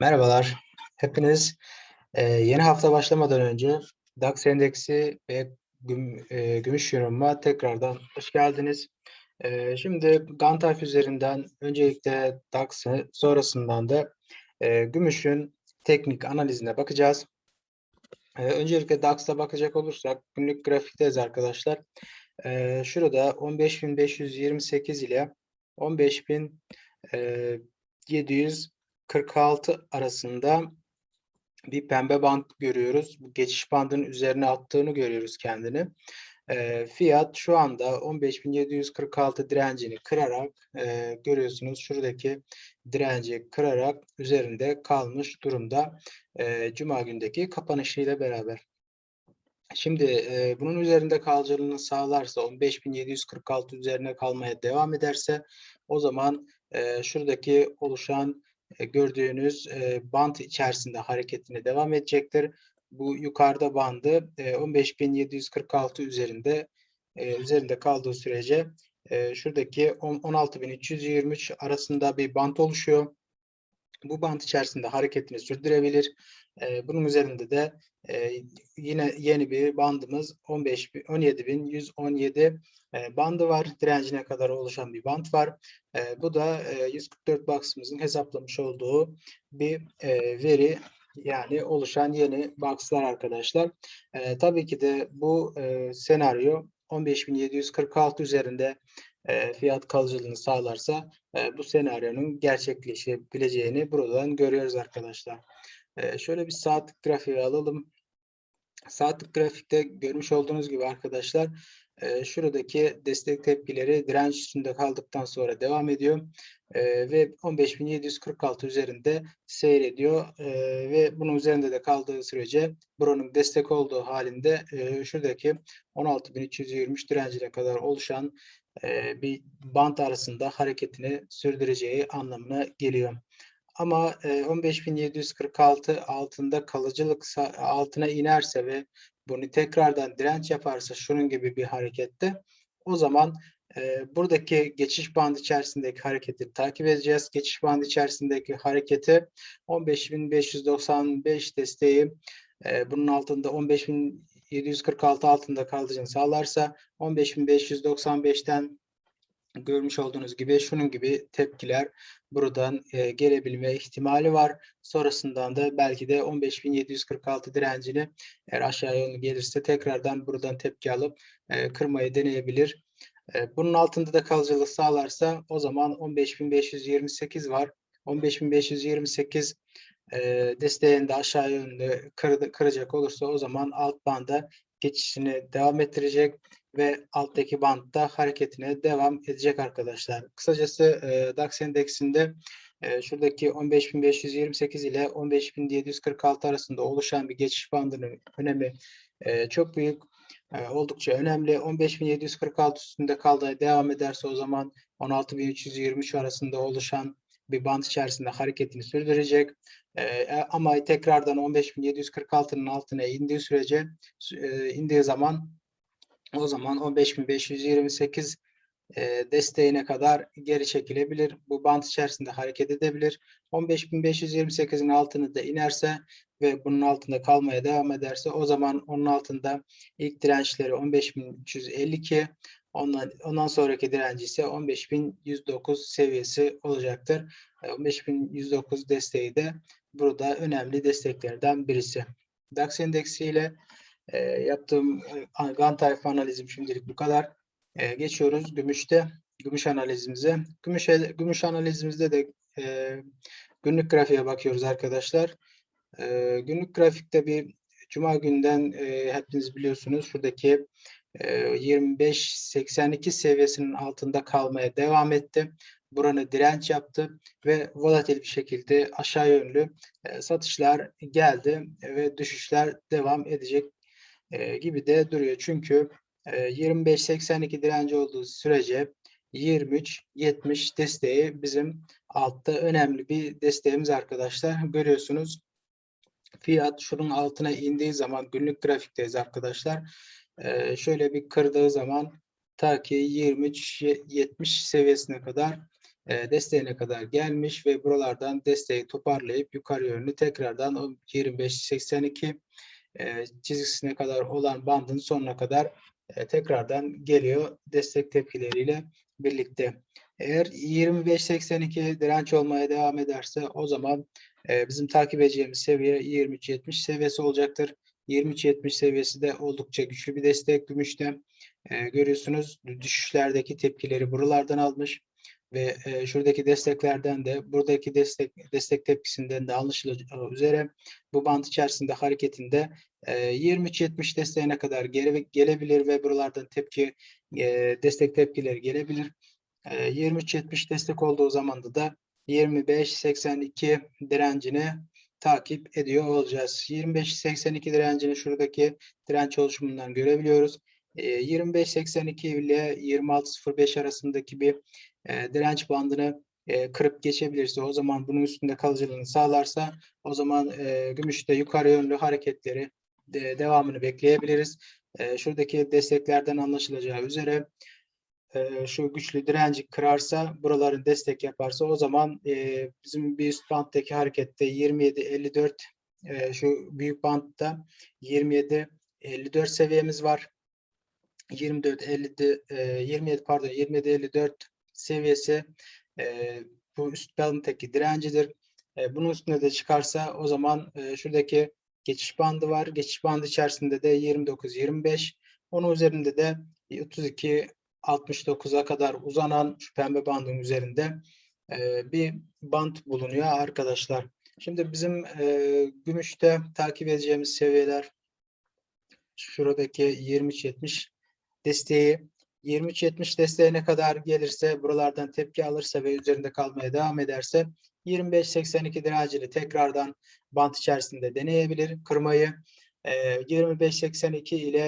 Merhabalar. Hepiniz e, yeni hafta başlamadan önce DAX endeksi ve güm, e, gümüş yorumuma tekrardan hoş geldiniz. E, şimdi Gantarf üzerinden öncelikle DAX'ı sonrasından da e, gümüşün teknik analizine bakacağız. E, öncelikle DAX'a bakacak olursak günlük grafikteyiz arkadaşlar. E, şurada 15.528 ile 15.700 46 arasında bir pembe band görüyoruz. Geçiş bandının üzerine attığını görüyoruz kendini. E, fiyat şu anda 15.746 direncini kırarak e, görüyorsunuz şuradaki direnci kırarak üzerinde kalmış durumda e, Cuma gündeki kapanışıyla beraber. Şimdi e, bunun üzerinde kalıcılığını sağlarsa 15.746 üzerine kalmaya devam ederse o zaman e, şuradaki oluşan gördüğünüz e, band içerisinde hareketine devam edecektir. Bu yukarıda bandı e, 15.746 üzerinde e, üzerinde kaldığı sürece e, şuradaki 16.323 arasında bir band oluşuyor. Bu band içerisinde hareketini sürdürebilir. E, bunun üzerinde de e, yine yeni bir bandımız 15 17.117 e, bandı var. Direncine kadar oluşan bir band var. E, bu da e, 144 box'ımızın hesaplamış olduğu bir e, veri yani oluşan yeni box'lar arkadaşlar. E, tabii ki de bu e, senaryo 15.746 üzerinde e, fiyat kalıcılığını sağlarsa e, bu senaryonun gerçekleşebileceğini buradan görüyoruz arkadaşlar. E, şöyle bir saatlik grafiği alalım. Saatlik grafikte görmüş olduğunuz gibi arkadaşlar e, şuradaki destek tepkileri direnç üstünde kaldıktan sonra devam ediyor e, ve 15.746 üzerinde seyrediyor e, ve bunun üzerinde de kaldığı sürece buranın destek olduğu halinde e, şuradaki 16.323 direncine kadar oluşan e, bir bant arasında hareketini sürdüreceği anlamına geliyor. Ama e, 15.746 altında kalıcılık altına inerse ve bunu tekrardan direnç yaparsa şunun gibi bir harekette o zaman e, buradaki geçiş bandı içerisindeki hareketi takip edeceğiz. Geçiş bandı içerisindeki hareketi 15.595 desteği e, bunun altında 15.746 altında kaldığını sağlarsa 15.595'ten görmüş olduğunuz gibi şunun gibi tepkiler buradan e, gelebilme ihtimali var. Sonrasından da belki de 15.746 direncini eğer aşağı yönlü gelirse tekrardan buradan tepki alıp e, kırmayı deneyebilir. E, bunun altında da kalıcılık sağlarsa o zaman 15.528 var. 15.528 e, desteğinde aşağı yönlü kır, kıracak olursa o zaman alt banda geçişini devam ettirecek ve alttaki bantta hareketine devam edecek arkadaşlar. Kısacası e, DAX endeksinde e, şuradaki 15.528 ile 15.746 arasında oluşan bir geçiş bandının önemi e, çok büyük. E, oldukça önemli. 15.746 üstünde kaldığı devam ederse o zaman 16.323 arasında oluşan bir band içerisinde hareketini sürdürecek. Ee, ama tekrardan 15.746'nın altına indiği sürece e, indiği zaman o zaman 15.528 e, desteğine kadar geri çekilebilir. Bu band içerisinde hareket edebilir. 15.528'in altını da inerse ve bunun altında kalmaya devam ederse o zaman onun altında ilk dirençleri 15.352 ondan, ondan sonraki direnci ise 15.109 seviyesi olacaktır. 15.109 e, desteği de burada önemli desteklerden birisi. DAX endeksiyle e, yaptığım e, GAN tayfa analizim şimdilik bu kadar. E, geçiyoruz gümüşte. Gümüş analizimize. Gümüş, gümüş analizimizde de e, günlük grafiğe bakıyoruz arkadaşlar. E, günlük grafikte bir Cuma günden e, hepiniz biliyorsunuz şuradaki 25-82 seviyesinin altında kalmaya devam etti. Buranı direnç yaptı ve volatil bir şekilde aşağı yönlü e, satışlar geldi ve düşüşler devam edecek e, gibi de duruyor. Çünkü e, 25-82 direnci olduğu sürece 23-70 desteği bizim altta önemli bir desteğimiz arkadaşlar. Görüyorsunuz fiyat şunun altına indiği zaman günlük grafikteyiz arkadaşlar. E, şöyle bir kırdığı zaman ta ki 23-70 seviyesine kadar e, desteğine kadar gelmiş ve buralardan desteği toparlayıp yukarı yönlü tekrardan o 25.82 e, çizgisine kadar olan bandın sonuna kadar e, tekrardan geliyor destek tepkileriyle birlikte. Eğer 25.82 direnç olmaya devam ederse o zaman bizim takip edeceğimiz seviye 23.70 seviyesi olacaktır. 23.70 seviyesi de oldukça güçlü bir destek gümüşte. E, görüyorsunuz düşüşlerdeki tepkileri buralardan almış ve e, şuradaki desteklerden de buradaki destek destek tepkisinden de anlaşılacağı üzere bu bant içerisinde hareketinde e, 23.70 desteğine kadar gele, gelebilir ve buralardan tepki e, destek tepkileri gelebilir. E, 23.70 destek olduğu zamanda da 25.82 direncini takip ediyor olacağız. 25.82 direncini şuradaki direnç oluşumundan görebiliyoruz. E, 25.82 ile 26.05 arasındaki bir e, direnç bandını e, kırıp geçebilirse o zaman bunun üstünde kalıcılığını sağlarsa o zaman e, gümüşte yukarı yönlü hareketleri de, devamını bekleyebiliriz. Şuradaki desteklerden anlaşılacağı üzere e, şu güçlü direnci kırarsa buraların destek yaparsa o zaman e, bizim bir üst banttaki harekette 27-54 e, şu büyük bantta 27-54 seviyemiz var. 24 50 e, 27 pardon 27 54 seviyesi e, bu üst banttaki direncidir. E, bunun üstüne de çıkarsa o zaman e, şuradaki geçiş bandı var. Geçiş bandı içerisinde de 29 25 onun üzerinde de 32 69'a kadar uzanan şu pembe bandın üzerinde e, bir bant bulunuyor arkadaşlar. Şimdi bizim e, gümüşte takip edeceğimiz seviyeler şuradaki 23.70 desteği 23.70 desteğine kadar gelirse buralardan tepki alırsa ve üzerinde kalmaya devam ederse 25.82 direncini tekrardan bant içerisinde deneyebilir kırmayı. E, 25.82 ile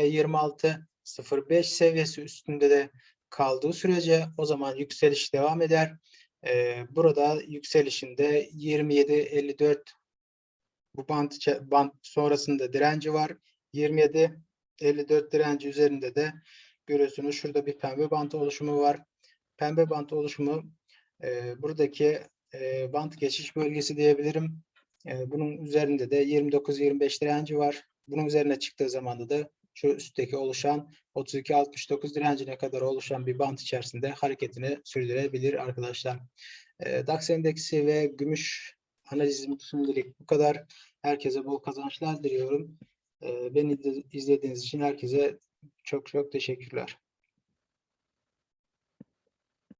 26.05 seviyesi üstünde de kaldığı sürece o zaman yükseliş devam eder. E, burada yükselişinde 27.54 bu bant, bant sonrasında direnci var. 27 54 direnci üzerinde de görüyorsunuz şurada bir pembe bant oluşumu var. Pembe bant oluşumu e, buradaki e, bant geçiş bölgesi diyebilirim. E, bunun üzerinde de 29-25 direnci var. Bunun üzerine çıktığı zamanda da şu üstteki oluşan 32-69 direncine kadar oluşan bir bant içerisinde hareketini sürdürebilir arkadaşlar. E, DAX endeksi ve gümüş analizim şimdilik bu kadar. Herkese bol kazançlar diliyorum. E, beni izlediğiniz için herkese çok çok teşekkürler.